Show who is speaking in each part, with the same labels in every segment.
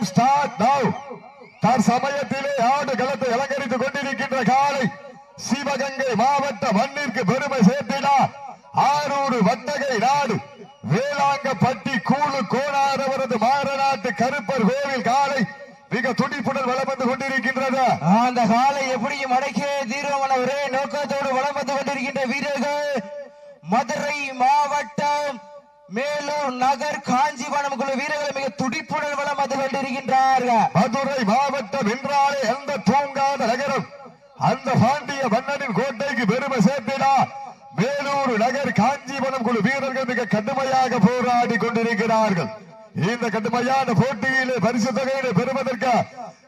Speaker 1: Time start now தற்சமயத்திலே ஆடு களத்தை அலங்கரித்துக் கொண்டிருக்கின்ற காலை சிவகங்கை மாவட்ட மண்ணிற்கு பெருமை சேர்த்தினார் ஆரூர் வட்டகை நாடு வேளாங்கப்பட்டி கூழு கோணாதவரது மாரநாட்டு கருப்பர் கோவில் காலை மிக துடிப்புடன் வளம் வந்து கொண்டிருக்கின்றது.
Speaker 2: அந்த காலை எப்படியும் அடக்கே தீர்வமான ஒரே நோக்கத்தோடு வளம் வந்து கொண்டிருக்கின்ற வீரர்கள் மதுரை மாவட்ட மேலூர் நகர் காஞ்சிபுரம் குழு வீரர்கள் மிக துடிப்புடன் வளம் வந்து கொண்டிருக்கின்றார்கள்.
Speaker 1: மதுரை மாவட்டம் என்றாலே அந்த தூங்காத நகரம் அந்த பாண்டிய மன்னனின் கோட்டைக்கு பெருமை சேர்த்தினா வேலூர் நகர் காஞ்சிபுரம் குழு வீரர்கள் மிக கடுமையாக போராடி கொண்டிருக்கிறார்கள். இந்த கடுமையான போட்டியிலே பரிசு தொகையிலே பெறுவதற்கு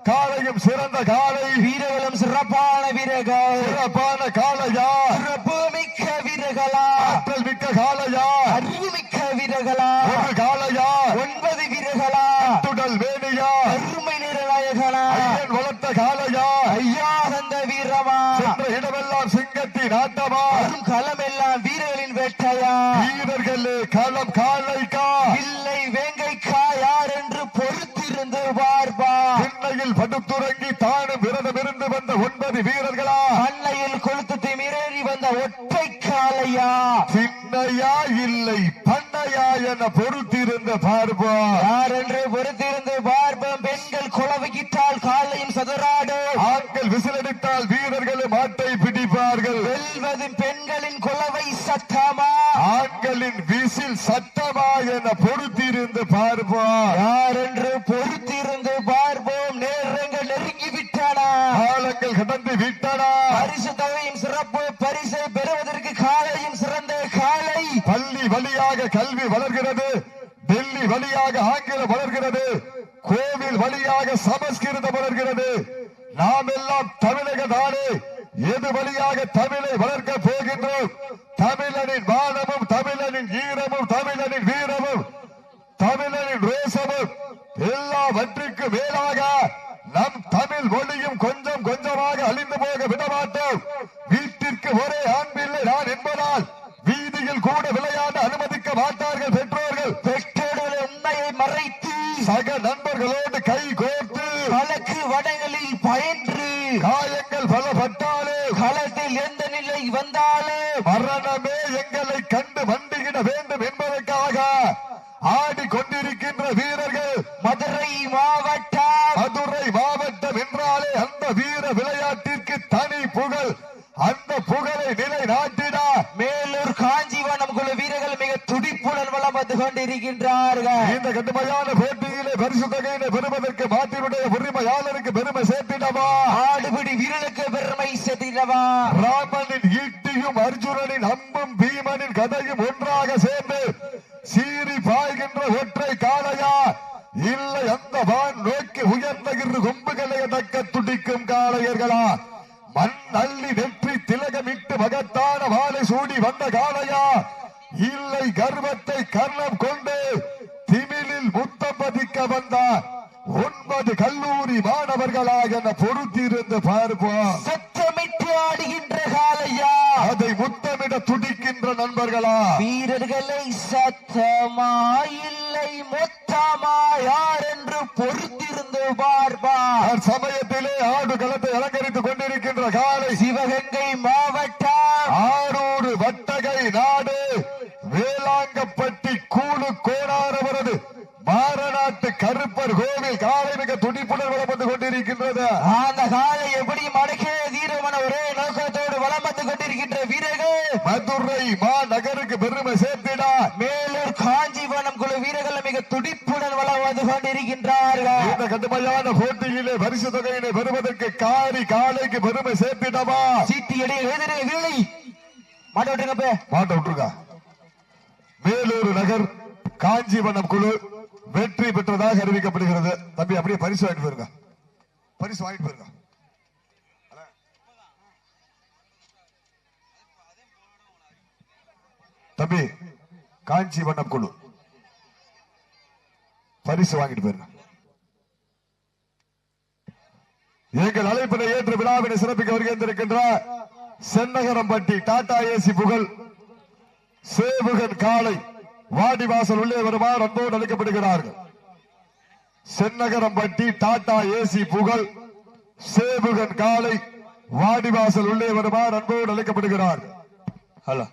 Speaker 1: காலையும் சிறந்த காலை.
Speaker 2: வீரர்களும் சிறப்பான வீரர்கள்.
Speaker 1: சிறப்பான காலையா?
Speaker 2: சிறப்பு மிக்க வீரர்களா?
Speaker 1: ஆற்றல் மிக்க காலையா
Speaker 2: அறிவு மிக்க வீரர்களா
Speaker 1: ஒரு காலையா
Speaker 2: ஒன்பது வீரர்களா
Speaker 1: துடல் வேணியா
Speaker 2: அருமை நிறநாயகனா
Speaker 1: காலையா?
Speaker 2: ஐயா தந்த வீரமா?
Speaker 1: சென்ற இடமெல்லாம் சிங்கத்தின் ஆட்டமா?
Speaker 2: வரும் களம் எல்லாம் வீரர்களின் வேட்டையா?
Speaker 1: வீரர்களே களம் காலைக்கா?
Speaker 2: இல்லை வேங்கைக்கா யார் என்று பொறுத்திருந்து பார்ப்பா
Speaker 1: சென்னையில் படுத்துறங்கி தானும் விரதம் இருந்து வந்த ஒன்பது வீரர்களா?
Speaker 2: அன்னையில் கொளுத்து திமிரேறி வந்த ஒற்றை காளையா
Speaker 1: சின்னையா இல்லை பண்ணையா என பொறுத்திருந்த பார்ப்பா
Speaker 2: யார் என்று பொறுத்திருந்து பார்ப்போம். பெண்கள் காலையும் சதுராடு
Speaker 1: ஆண்கள் விசிலடித்தால் வீரர்களும் மாட்டை பிடிப்பார்கள்.
Speaker 2: வெல்வது பெண்களின் குலவை சத்தமா?
Speaker 1: ஆண்களின் விசில் சட்டமா என பொறுத்திருந்து பார்ப்பா
Speaker 2: யார் என்று பொறுத்திருந்து பார்ப்போம். நேரங்கள் நெருங்கி விட்டன
Speaker 1: காலங்கள் கடந்து விட்டனா.
Speaker 2: பரிசு தொகையின் சிறப்பு. பரிசை பெறுவதற்கு காலையும் சிறந்த காலை.
Speaker 1: பள்ளி வழியாக கல்வி வளர்கிறது. டெல்லி வழியாக ஆங்கிலம் வளர்கிறது. கோவில் வழியாக சமஸ்கிருதம் வளர்கிறது. நாம் எல்லாம் தமிழக நாடு. எது வழியாக தமிழை வளர்க்க போகின்றோம்? தமிழனின் வானமும் தமிழனின் ஈரமும் தமிழனின் வீரமும் தமிழனின் ரோசமும் எல்லாவற்றிற்கு மேலாக நம் தமிழ் மொழியும் கொஞ்சம் கொஞ்சமாக அழிந்து போக விடமாட்டோம். வீட்டிற்கு ஒரே ஆண்பில்லை நான் என்பதால் வீதியில் கூட விளையாட காயங்கள் பலப்பட்டாலே
Speaker 2: களத்தில் எந்த நிலை வந்தாலே
Speaker 1: மரணமே எங்களை கண்டு மண்டியிட வேண்டும் என்பதற்காக ஆடிக்கொண்டிருக்கின்ற வீரர்கள்
Speaker 2: மதுரை மாவட்டம்.
Speaker 1: மதுரை மாவட்டம் என்றாலே அந்த வீர விளையாட்டிற்கு தனி புகழ். அந்த புகழை நிலைநாட்டிட
Speaker 2: மேலூர் காஞ்சிவனம் வந்து கொண்டிருக்கின்றார்கள்.
Speaker 1: இந்த கடுமையான போட்டியிலே பரிசு தொகையினை பெறுவதற்கு மாட்டினுடைய உரிமையாளருக்கு பெருமை சேர்த்திடவா?
Speaker 2: ஆடுபிடி வீரனுக்கு பெருமை சேர்த்திடவா?
Speaker 1: ராமனின் ஈட்டியும் அர்ஜுனனின் அம்பும் பீமனின் கதையும் ஒன்றாக சேர்ந்து சீறி பாய்கின்ற ஒற்றை காளையா? இல்லை அந்த வான் நோக்கி உயர்ந்த இரு கொம்புகளை அடக்க துடிக்கும் காளையர்களா? மண் அள்ளி நெற்றி திலகமிட்டு மகத்தான வாளை சூடி வந்த காளையா? இல்லை கர்வத்தை கர்ணம் கொண்டு திமிலில் முத்தம் பதிக்க வந்தார். ஒன்பது கல்லூரி மாணவர்களா என பொறுத்திருந்து பார்ப்போம்.
Speaker 2: சத்தமிட்டு ஆடுகின்ற காளையா?
Speaker 1: அதை முத்தமிட துடிக்கின்ற நண்பர்களா?
Speaker 2: வீரர்களை சத்தமா இல்லை மொத்தமா யார் என்று பொறுத்திருந்து பார்ப்பா
Speaker 1: சமயத்திலே ஆடு களத்தை அலங்கரித்துக் கொண்டிருக்கின்ற காலை
Speaker 2: சிவகங்கை மாவட்டம்
Speaker 1: ஆரூர் நாடு வேளாங்கப்பட்டி கூடு கோணாரவரது மாரநாட்டு கருப்பர் கோவில் காலை மிக துடிப்புடன் வந்து கொண்டிருக்கின்றது.
Speaker 2: அந்த காலை எப்படி மடக்கே தீரமான ஒரே நோக்கத்தோடு வளம் வந்து கொண்டிருக்கின்ற வீரர்கள்.
Speaker 1: மதுரை மா நகருக்கு பெருமை சேர்த்திட.
Speaker 2: மேலூர் காஞ்சிபுரம் குழு வீரர்கள் மிக துடிப்புடன் வளம் வந்து கொண்டிருக்கின்றார்கள்.
Speaker 1: இந்த கடுமையான போட்டியிலே பரிசு தொகையினை பெறுவதற்கு காரி காலைக்கு பெருமை சேர்த்திடவா?
Speaker 2: சீட்டி அடி எதிரே வீழை. மாட்ட விட்டுருங்க பே.
Speaker 1: மாட்ட விட்டுருக்கா வேலூர் நகர் காஞ்சிவனம் குழு வெற்றி பெற்றதாக அறிவிக்கப்படுகிறது. தம்பி அப்படியே பரிசு வாங்கிட்டு போயிருங்க. பரிசு வாங்கிட்டு போயிருங்க. தம்பி காஞ்சிபுரம் குழு. பரிசு வாங்கிட்டு போயிருங்க. எங்கள் அழைப்பினை ஏற்று விழாவினை சிறப்பிக்க வருகின்றிருக்கின்ற சென்னகரம்பட்டி டாடா ஏசி புகழ் சேவுகன் காலை வாடிவாசல் உள்ளே வருமாறு அன்போடு அழைக்கப்படுகிறார்கள். சென்னகரம்பட்டி டாடா ஏசி புகழ் சேவுகன் காலை வாடிவாசல் உள்ளே வருமாறு அன்போடு அழைக்கப்படுகிறார்
Speaker 2: ஹலோ.